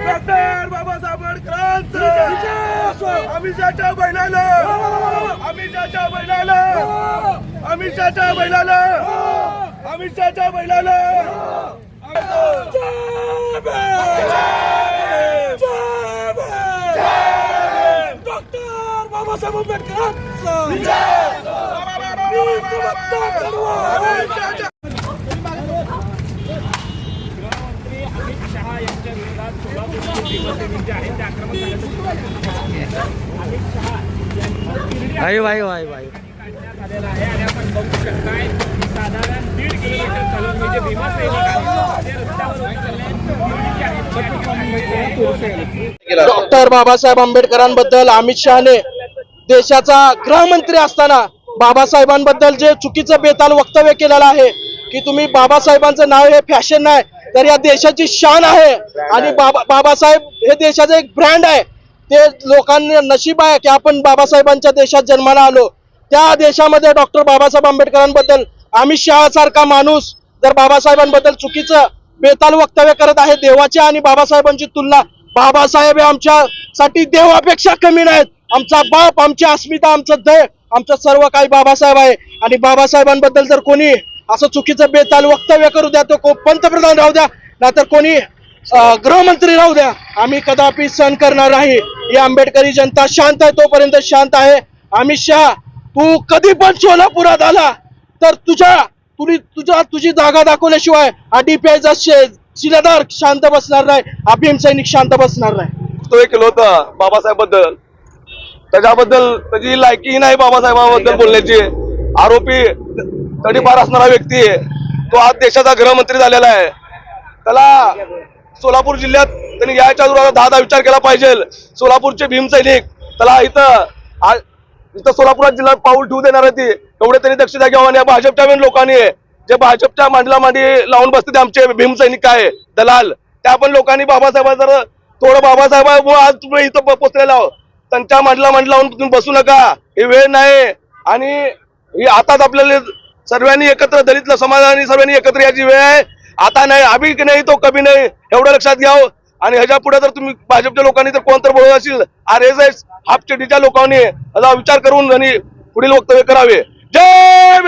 Doctor Babasaheb आंबेडकरांचं शहाच्या बैलाला. अमित शहाच्या बैलाला. अमित शहाच्या बैलाला. अमित शहाच्या बैलाला! डॉक्टर बाबासाहेब आंबेडकरांचं भीम का बच्चा कड़वा है अमित शहाच्या गृहमंत्री अमित शहा यांच्या विरोधात सोलापूरची शिवसैनिक जे आहेत. ते आक्रमक झाल्याचं अमित शहा यांचं वायू वायू वायू वायू. काढण्यात आलेलं आहे. आणि आपण बघू शकताय की साधारण दीड किलोमीटर चालून हे जे भीमा सैनिक आहेत ते रस्त्यावर उतरले पोलीस जे आहेत. ते या ठिकाणी डॉक्टर बाबासाहेब आंबेडकरांबद्दल अमित शहाने देशाचा गृहमंत्री असताना बाबासाहेबांबद्दल जे चुकीचं बेताल वक्तव्य केलेलं आहे की तुम्ही बाबासाहेबांचं नाव हे फॅशन नाही तर या देशाची शान आहे. आणि बाबा बाबासाहेब हे देशाचं एक ब्रँड आहे. ते लोकांना नशीब आहे की आपण बाबासाहेबांच्या देशात जन्माला आलो. त्या देशामध्ये डॉक्टर बाबासाहेब आंबेडकरांबद्दल अमित शहा सारखा माणूस जर बाबासाहेबांबद्दल चुकीचं बेताल वक्तव्य करत आहे देवाची आणि बाबासाहेबांची तुलना. बाबासाहेब हे आमच्यासाठी देवापेक्षा कमी नाहीत. आमचा बाप आमची अस्मिता आमचं दय आमचं सर्व काही बाबासाहेब आहे. आणि बाबासाहेबांबद्दल जर कोणी असं चुकीचं बेताल वक्तव्य करू द्या तो पंतप्रधान राहू द्या नाहीतर कोणी गृहमंत्री राहू द्या. आम्ही कदापि सहन करणार नाही. ही आंबेडकरी जनता शांत आहे तोपर्यंत शांत आहे. अमित शहा तू कधी पण सोलापुरात आला तर तुझ्या तुझी तुझ्या तुझी जागा दाखवल्याशिवाय हा डीपीआयचा शिलेदार शांत बसणार नाही हा सैनिक शांत बसणार नाही. तो एक केलं होतं बाबासाहेबबद्दल त्याच्याबद्दल त्याची लायकी नाही बाबासाहेबांबद्दल बोलण्याची. आरोपी तडीपार असणारा व्यक्ती तो आज देशाचा गृहमंत्री झालेला आहे. त्याला सोलापूर जिल्ह्यात त्यांनी याच्या विरोधात दहा दहा विचार केला पाहिजे. सोलापूरचे भीम सैनिक त्याला इथं इथं सोलापुरात जिल्ह्यात पाऊल ठेवू देणार होती एवढे त्यांनी दक्षता घ्यावं आणि भाजपच्या बिन लोकांनी जे भाजपच्या मांडीला मांडी लावून बसते ते आमचे भीम सैनिक काय दलाल. त्या पण लोकांनी बाबासाहेबांचा जर थोडं बाबासाहेब आज तुम्ही इथं पोचलेला त्यांच्या मांडीला मांडी लावून तुम्ही बसू नका. ही वेळ नाही. आणि आताच आपल्याला सर्वांनी एकत्र दलित समाजाने सर्वांनी एकत्र याची वेळ आहे. आता नाही अभी की नाही तो कमी नाही एवढं लक्षात घ्यावं हो. आणि ह्याच्या पुढे जर तुम्ही भाजपच्या लोकांनी तर कोणतर बोलत असेल आर एस एस हापचेटीच्या लोकांनी. याचा विचार करून आणि पुढील वक्तव्य करावे. जय